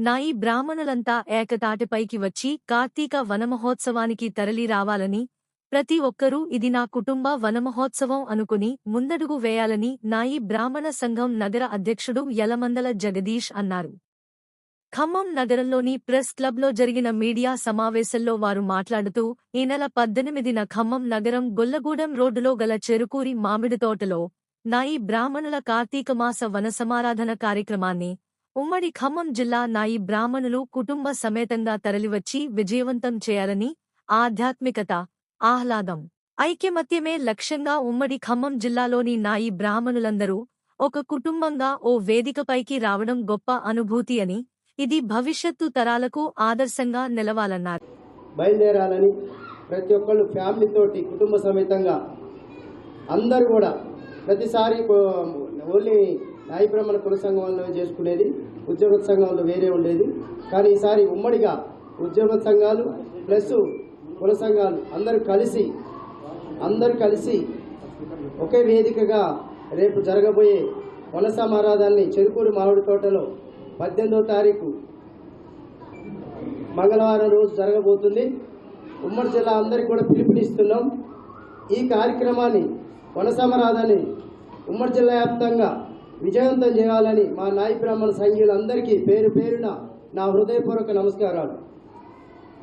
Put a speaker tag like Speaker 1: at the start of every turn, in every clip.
Speaker 1: నాయి బ్రాహ్మణులంతా ఏకతాటిపైకి వచ్చి కార్తీక వనమహోత్సవానికి తరలి రావాలని ప్రతి ఒక్కరూ ఇది నా కుటుంబ వనమహోత్సవం అనుకుని ముందడుగు వేయాలని నాయి బ్రాహ్మణ సంఘం నగర అధ్యక్షుడు యలమందల జగదీష్ అన్నారు. ఖమ్మం నగరంలోని ప్రెస్ క్లబ్లో జరిగిన మీడియా సమావేశంలో వారు మాట్లాడుతూ ఈ నెల పద్దెనిమిదిన ఖమ్మం నగరం గొల్లగూడెం రోడ్డులో గల చెరుకూరి మామిడి తోటలో నాయి బ్రాహ్మణుల కార్తీక మాస వనసమారాధన కార్యక్రమాన్ని ఉమ్మడి ఖమ్మం జిల్లా నాయి బ్రాహ్మణులు కుటుంబ సమేతంగా తరలివచ్చి విజయవంతం చేయాలని ఆధ్యాత్మికత ఆహ్లాదం ఐక్యమత్యమే లక్ష్యంగా ఉమ్మడి ఖమ్మం జిల్లాలోని నాయి బ్రాహ్మణులందరూ ఒక కుటుంబంగా ఓ వేదికపైకి రావడం గొప్ప అనుభూతి అని ఇది భవిష్యత్తు తరాలకు ఆదర్శంగా నిలవాలన్నారు.
Speaker 2: బయలుదేరాలని ప్రతి ఒక్కళ్ళు ఫ్యామిలీ తోటి కుటుంబ సమేతంగా అందరూ కూడా ప్రతిసారి ఓన్లీ నాయ బ్రహ్మణ కుల సంఘం చేసుకునేది ఉద్యోగ సంఘంలో వేరే ఉండేది. కానీ ఈసారి ఉమ్మడిగా ఉద్యోగ సంఘాలు ప్లస్ కుల సంఘాలు అందరూ కలిసి అందరూ కలిసి ఒకే వేదికగా రేపు జరగబోయే వన చెరుకూరు మామిడి తోటలో పద్దెనిమిదో తారీఖు మంగళవారం రోజు జరగబోతుంది. ఉమ్మడి జిల్లా అందరికీ కూడా పిలుపునిస్తున్నాం. ఈ కార్యక్రమాన్ని వనసమరాధాన్ని ఉమ్మడి జిల్లా వ్యాప్తంగా విజయవంతం చేయాలని మా నాయ బ్రాహ్మణ సంఘీయులందరికీ పేరు పేరున నా హృదయపూర్వక నమస్కారాలు.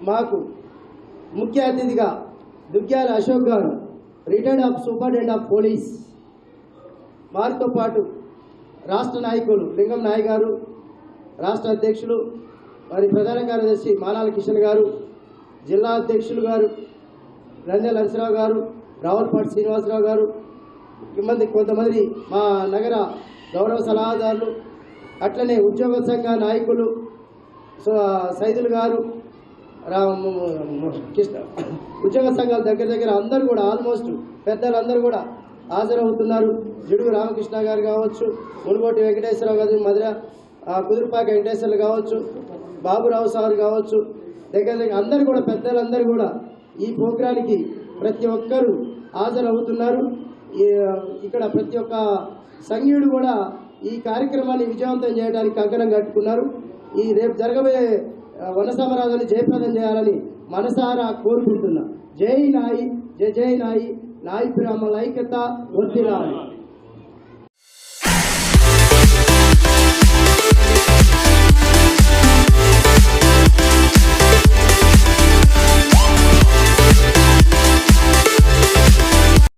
Speaker 2: మాకు ముఖ్య అతిథిగా దుగ్గ్యాల అశోక్ గారు retired of superintendent of police వారితో పాటు రాష్ట్ర నాయకులు లింగం నాయ్ గారు రాష్ట్ర అధ్యక్షులు మరి ప్రధాన కార్యదర్శి మానాల కిషన్ గారు జిల్లా అధ్యక్షులు గారు రంజల్ నరసరావు గారు రావులపాటి శ్రీనివాసరావు గారు కొంతమంది కొంతమంది మా నగర గౌరవ సలహాదారులు అట్లనే ఉద్యోగ సంఘ నాయకులు సైదులు గారు రా- కృష్ణ ఉద్యోగ సంఘాల దగ్గర దగ్గర అందరూ కూడా ఆల్మోస్ట్ పెద్దలందరూ కూడా హాజరవుతున్నారు. జిడుగు రామకృష్ణ గారు కావచ్చు మునుగోటి వెంకటేశ్వరరావు గారు మధుర కుదురుపాక వెంకటేశ్వర్లు కావచ్చు బాబురావు సార్ కావచ్చు దగ్గర దగ్గర అందరూ కూడా పెద్దలందరూ కూడా ఈ ప్రోగ్రానికి ప్రతి ఒక్కరూ హాజరవుతున్నారు. ఇక్కడ ప్రతి ఒక్క సంఘీయుడు కూడా ఈ కార్యక్రమాన్ని విజయవంతం చేయడానికి కంకణం కట్టుకున్నారు. ఈ రేపు జరగబోయే వన సమరాధాన్ని జయప్రదం చేయాలని మనసారా కోరుకుంటున్నా. జై నాయి జై జై నాయి నాయి బ్రాహ్మణ ఐక్యత వర్తిరాలి